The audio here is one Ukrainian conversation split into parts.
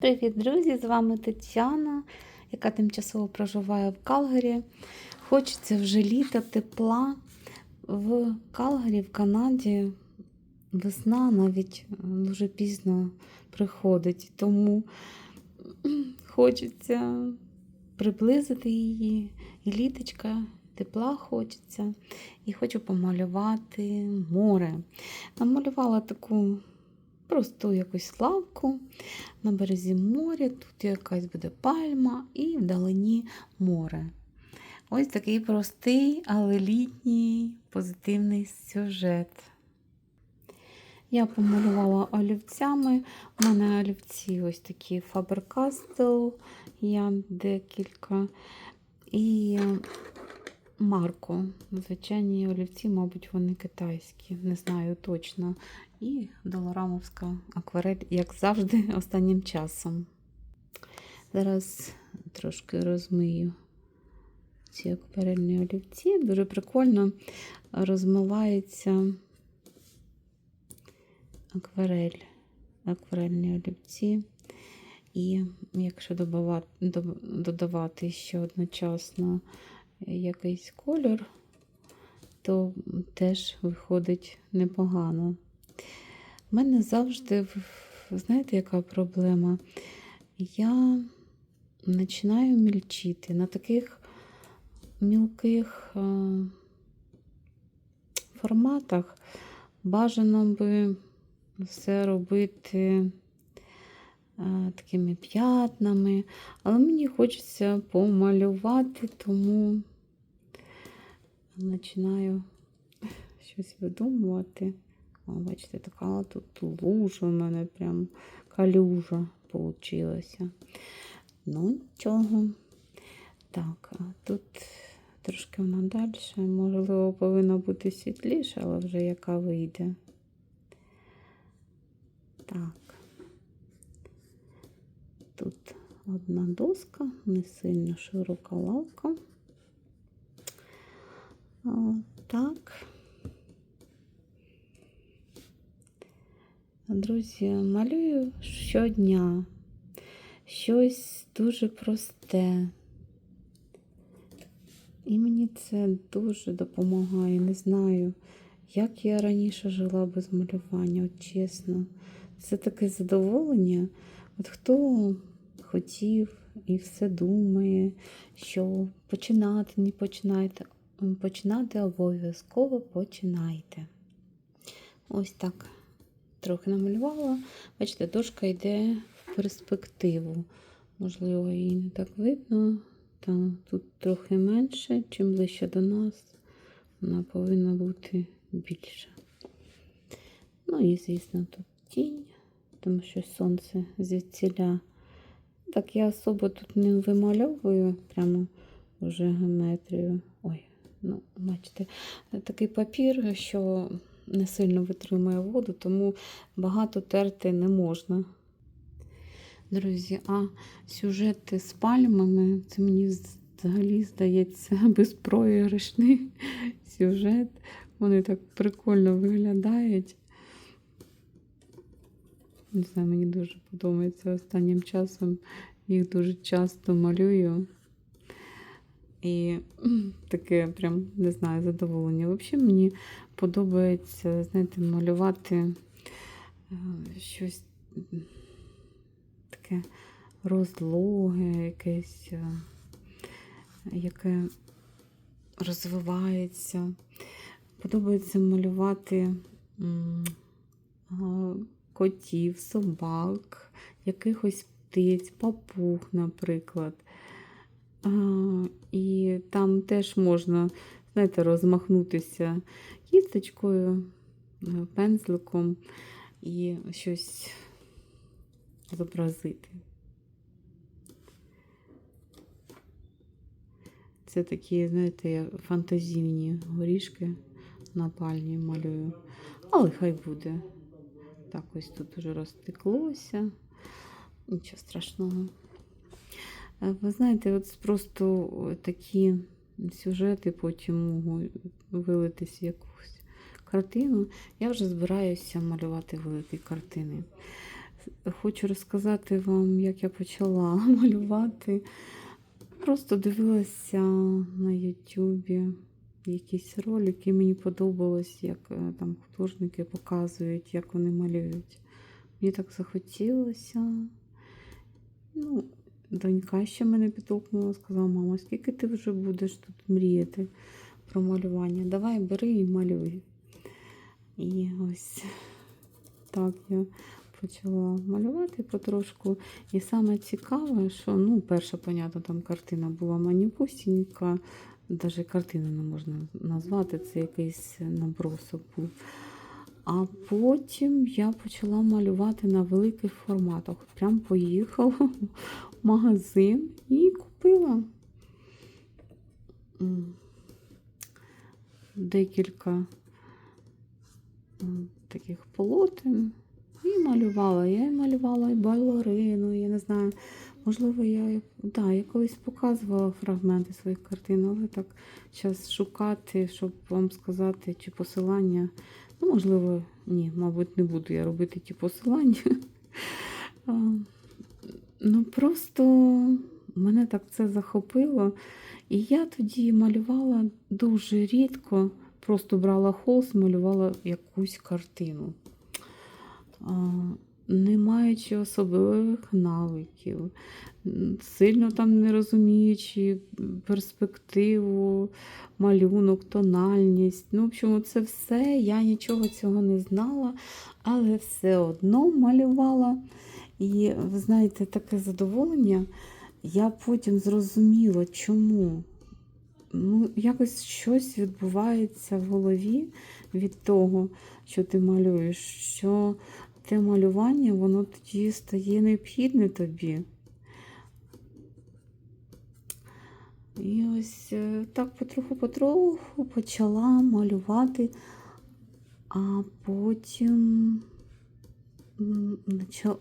Привіт, друзі! З вами Тетяна, яка тимчасово проживає в Калгарі. Хочеться вже літа, тепла. В Калгарі, в Канаді, весна навіть дуже пізно приходить, тому хочеться приблизити її. І літочка, тепла хочеться. І хочу помалювати море. Намалювала таку просту якусь лавку на березі моря, тут якась буде пальма і вдалині море. Ось такий простий, але літній позитивний сюжет. Я помалювала олівцями. У мене олівці ось такі Faber-Castell, я декілька. І Марко. Звичайні олівці, мабуть, вони китайські, не знаю точно. І доларамовська акварель, як завжди, останнім часом. Зараз трошки розмию ці акварельні олівці. Дуже прикольно розмивається акварель, акварельні олівці. І якщо додавати ще одночасно якийсь кольор, то теж виходить непогано. У мене завжди, знаєте, яка проблема? Я починаю мільчити на таких мілких форматах. Бажано би все робити такими п'ятнами, але мені хочеться помалювати, тому починаю щось видумувати. О, бачите, така тут лужа у мене прям калюжа получилася. Ну, нічого. Так, тут трошки вона далі. Можливо, повинна бути світліша, але вже яка вийде. Так. Тут одна доска, не сильно широка лавка. Так. Друзі, малюю щодня щось дуже просте. І мені це дуже допомагає. Не знаю, як я раніше жила без малювання, от чесно. Це таке задоволення. От хто хотів і все думає, що починати, не починайте. Починати обов'язково починайте. Ось так трохи намалювала. Бачите, дошка йде в перспективу. Можливо, її не так видно. Та тут трохи менше, чим ближче до нас, вона повинна бути більша. Ну і, звісно, тут тінь, тому що сонце звідціля. Так, я особо тут не вимальовую прямо вже геометрію. Ой, ну, бачите, такий папір, що не сильно витримує воду, тому багато терти не можна. Друзі, а сюжети з пальмами, це мені взагалі здається безпроіграшний сюжет. Вони так прикольно виглядають. Не знаю, мені дуже подобається останнім часом. Їх дуже часто малюю. І таке прям, не знаю, задоволення. Взагалі мені подобається, знаєте, малювати е, щось таке розлоге, якесь, е, яке розвивається. Подобається малювати котів, собак, якихось птиць, папуг, наприклад. І там теж можна, знаєте, розмахнутися кісточкою, е, пензликом і щось зобразити. Це такі, знаєте, фантазійні горішки на пальні малюю. Але хай буде. Так, ось тут вже розтеклося. Нічого страшного. Ви знаєте, от просто такі сюжети потім можуть вилитись в якусь картину. Я вже збираюся малювати великі картини. хочу розказати вам, як я почала малювати. Просто дивилася на Ютубі якісь ролики, мені подобалось, як е, там художники показують, як вони малюють. Мені так захотілося. Ну, донька ще мене підтолкнула, сказала, мама, скільки ти вже будеш тут мріяти про малювання? Давай бери і малюй. І ось так я почала малювати потрошку. І саме цікаве, що ну, перша, понятно, там картина була маніпусінька, навіть картину не можна назвати, це якийсь набросок був. А потім я почала малювати на великих форматах. Прям поїхала в магазин і купила декілька таких полотен і малювала. Я і малювала і балерину, я не знаю. Можливо, я, да, я колись показувала фрагменти своїх картин, але так час шукати, щоб вам сказати, чи посилання. Ну, можливо, ні, мабуть, не буду я робити ті посилання. Ну, просто мене так це захопило. І я тоді малювала дуже рідко, просто брала холст, малювала якусь картину. Не маючи особливих навиків, сильно там не розуміючи перспективу, малюнок, тональність. Ну, в общем, це все. Я нічого цього не знала, але все одно малювала. І ви знаєте, таке задоволення. Я потім зрозуміла, чому. Ну, якось щось відбувається в голові від того, що ти малюєш, що те малювання, воно тоді стає необхідне тобі. І ось е, так потроху-потроху почала малювати, а потім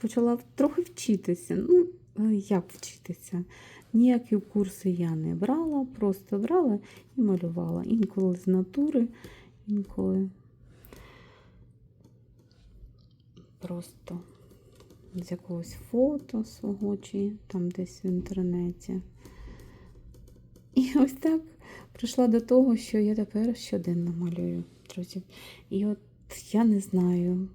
почала трохи вчитися. Ну, е, як вчитися? Ніякі курси я не брала, просто брала і малювала. Інколи з натури, інколи просто з якогось фото свого чи там десь в інтернеті. І ось так прийшла до того, що я тепер щоденно малюю, друзі. І от я не знаю,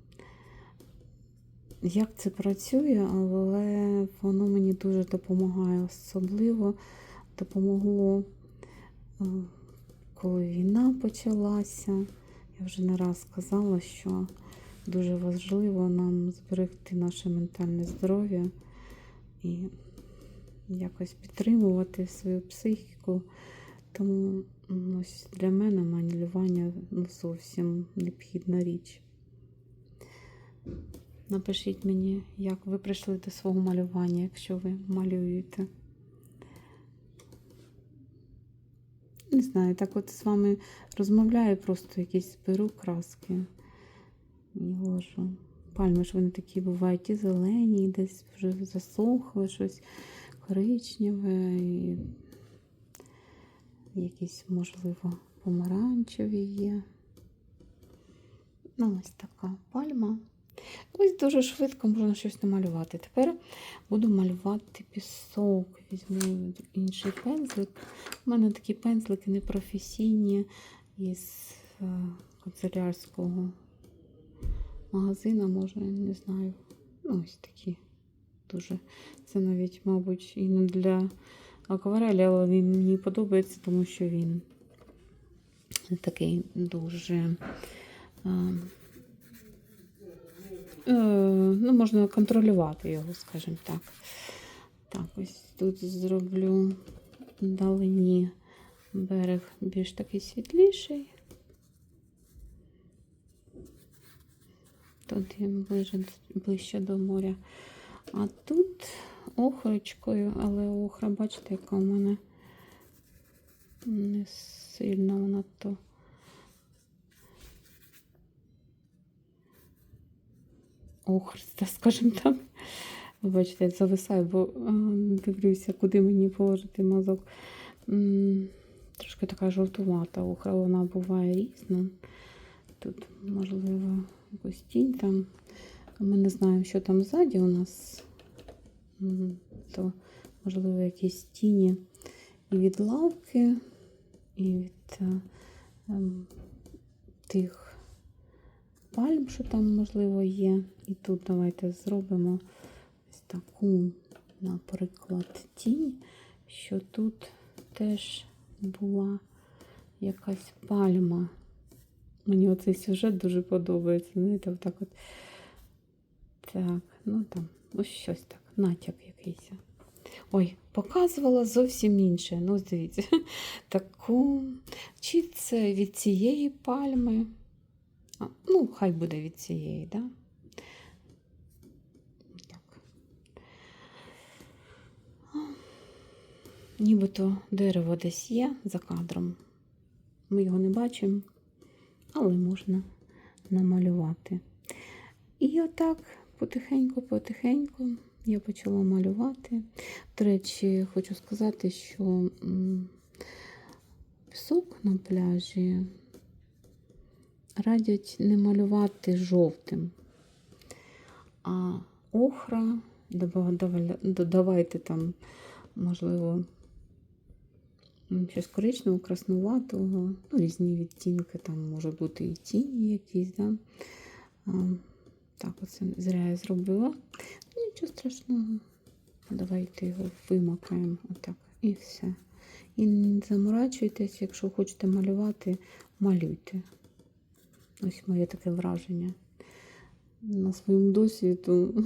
як це працює, але воно мені дуже допомагає. Особливо допомогло, е, коли війна почалася. Я вже не раз сказала, що дуже важливо нам зберегти наше ментальне здоров'я і якось підтримувати свою психіку. Тому ось для мене малювання ну, зовсім необхідна річ. Напишіть мені, як ви прийшли до свого малювання, якщо ви малюєте. Не знаю, так от з вами розмовляю, просто якісь беру краски і ложу. Пальми ж вони такі бувають і зелені, і десь вже засохло щось коричневе, і якісь, можливо, помаранчеві є. Ну, ось така пальма. Ось дуже швидко можна щось намалювати. Тепер буду малювати пісок. Візьму інший пензлик. У мене такі пензлики непрофесійні із е, канцелярського магазину, може, не знаю. Ну, ось такі дуже. Це навіть, мабуть, і не для акварелі, але він мені подобається, тому що він такий дуже. е, ну, можна контролювати його, скажімо так. Так, ось тут зроблю вдалині берег більш такий світліший. Тут він ближе, ближче до моря. А тут охрочкою, але охра, бачите, яка у мене не сильно вона то. Охриста, скажімо так. Бачите, я зависаю, бо дивлюся, куди мені положити мазок. Трошки така жовтувата охра, вона буває різна. Тут, можливо, якусь тінь там Ми не знаємо, що там ззаді у нас. То, можливо, якісь тіні і від лавки, і від е, ем, тих пальм, що там, можливо, є. І тут давайте зробимо ось таку, наприклад, тінь, що тут теж була якась пальма. Мені оцей сюжет дуже подобається. Знаєте, отак от. Так, ну там, ось щось так, натяк якийсь. Ой, показувала зовсім інше. Ну, дивіться, таку. Чи це від цієї пальми? А, ну, хай буде від цієї, да? Так. Нібито дерево десь є за кадром. Ми його не бачимо, але можна намалювати. І отак потихеньку-потихеньку я почала малювати. До речі, хочу сказати, що пісок на пляжі радять не малювати жовтим, а охра, додавайте там, можливо, щось коричневого, краснуватого, ну, різні відтінки, там може бути і тіні якісь. Да? Так, оце зря я зробила. Ну, Нічого страшного. Давайте його вимакаємо. Отак. І все. І не заморачуйтесь, якщо хочете малювати, малюйте. Ось моє таке враження. На своєму досвіду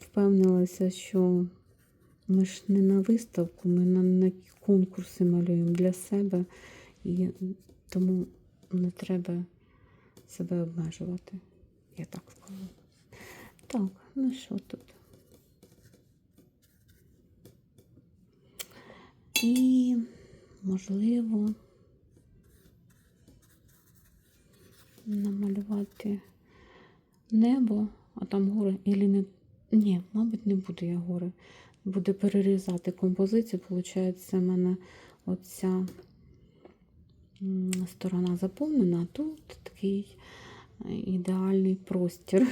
впевнилася, що ми ж не на виставку, ми на, на конкурси малюємо для себе. І тому не треба себе обмежувати. Я так скажу. Так, ну що тут? І, можливо, намалювати небо, а там гори, Ілі не. Ні, мабуть, не буду я гори. Буде перерізати композицію. Получається, в мене оця сторона заповнена, а тут такий е, ідеальний простір.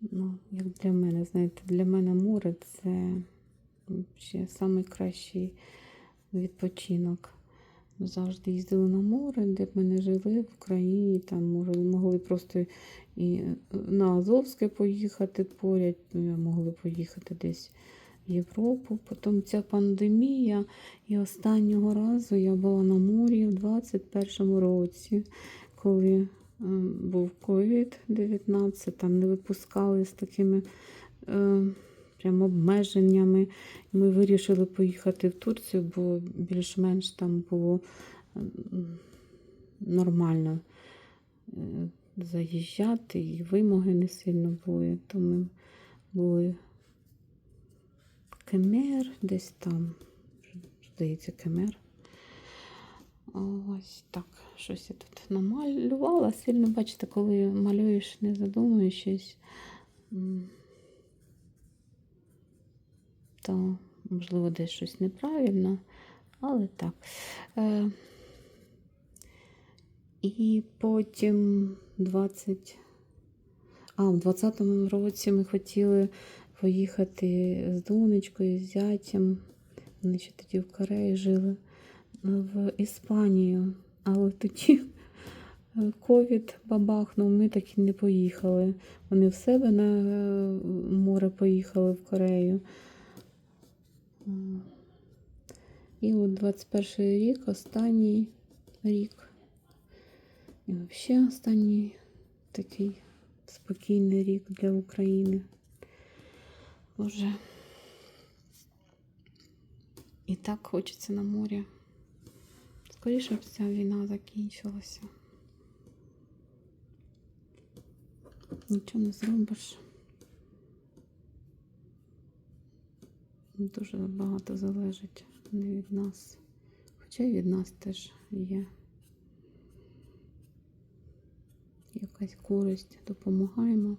Ну, як для мене, знаєте, для мене море це ще найкращий відпочинок. Завжди їздили на море, де б ми не жили в Україні, там може, могли просто і на Азовське поїхати поряд, ну, могли поїхати десь в Європу. Потім ця пандемія, і останнього разу я була на морі в 21-му році, коли ем, був COVID-19, там не випускали з такими е, прям обмеженнями. Ми вирішили поїхати в Турцію, бо більш-менш там було нормально е, заїжджати, і вимоги не сильно були. То ми були Кемер, десь там, здається, Кемер. Ось так, щось я тут намалювала. Сильно, бачите, коли малюєш, не задумуючись, то, можливо, десь щось неправильно, але так. Е, і потім 20. А, в 20-му році ми хотіли поїхати з донечкою, з зятям. Вони ще тоді в Кореї жили в Іспанію. Але тоді ковід бабахнув, ми так і не поїхали. Вони в себе на е, море поїхали в Корею. І от 21 рік, останній рік. І взагалі останній такий спокійний рік для України. Боже. І так хочеться на морі. Скоріше б ця війна закінчилася. Нічого не зробиш. Дуже багато залежить не від нас. Хоча і від нас теж є якась користь. Допомагаємо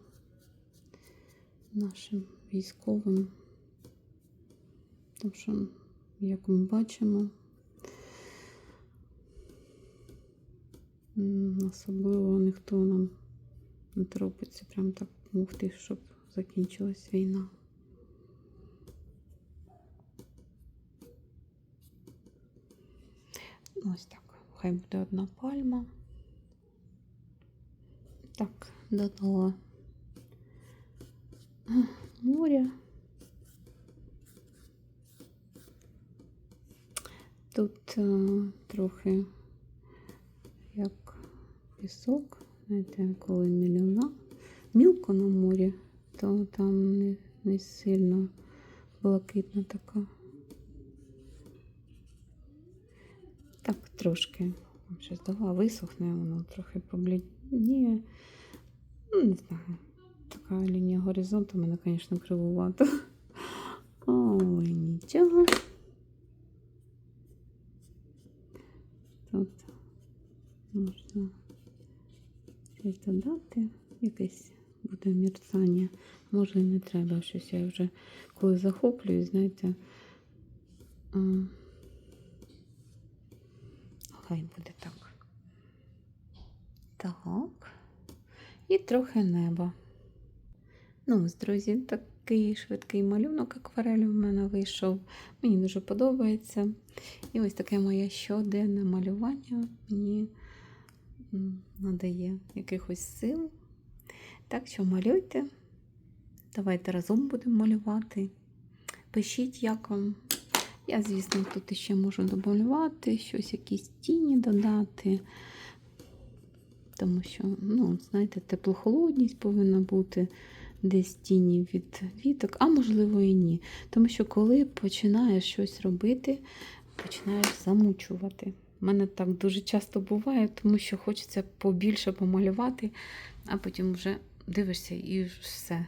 нашим військовим. Тому що, як ми бачимо, особливо ніхто нам не торопиться прям так мухти, щоб закінчилась війна. Ну, Ось так. Хай буде одна пальма. Так, додала море. Тут е, трохи як пісок, знаєте, коли мільйона. Мілко на морі, то там не, не сильно блакитна така. Так, трошки ще здала, висохне, воно трохи поблідніє. Ну, не знаю. Така лінія горизонту мене, звісно, кривувато. Ой, нічого. Тут можна щось додати, якесь буде мерцання. Може не треба щось. Я вже коли захоплююсь, знаєте. Хай буде так. Так. І трохи неба. Ну, ось, друзі, такий швидкий малюнок акварелю в мене вийшов. Мені дуже подобається. І ось таке моє щоденне малювання мені надає якихось сил. Так що малюйте. Давайте разом будемо малювати. Пишіть, як вам. Я, звісно, тут ще можу домалювати, щось, якісь тіні додати. Тому що, ну, знаєте, теплохолодність повинна бути десь тіні від віток, а можливо і ні. Тому що коли починаєш щось робити, починаєш замучувати. У мене так дуже часто буває, тому що хочеться побільше помалювати, а потім вже дивишся і все.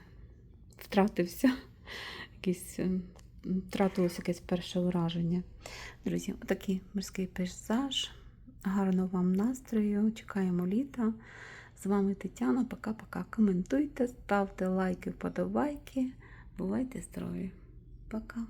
Втратився. Якийсь, ем, втратилось якесь перше враження. Друзі, отакий морський пейзаж. Гарного вам настрою. Чекаємо літа. З вами Тетяна. Пока-пока. Коментуйте, ставте лайки, вподобайки. Бувайте здорові. Пока.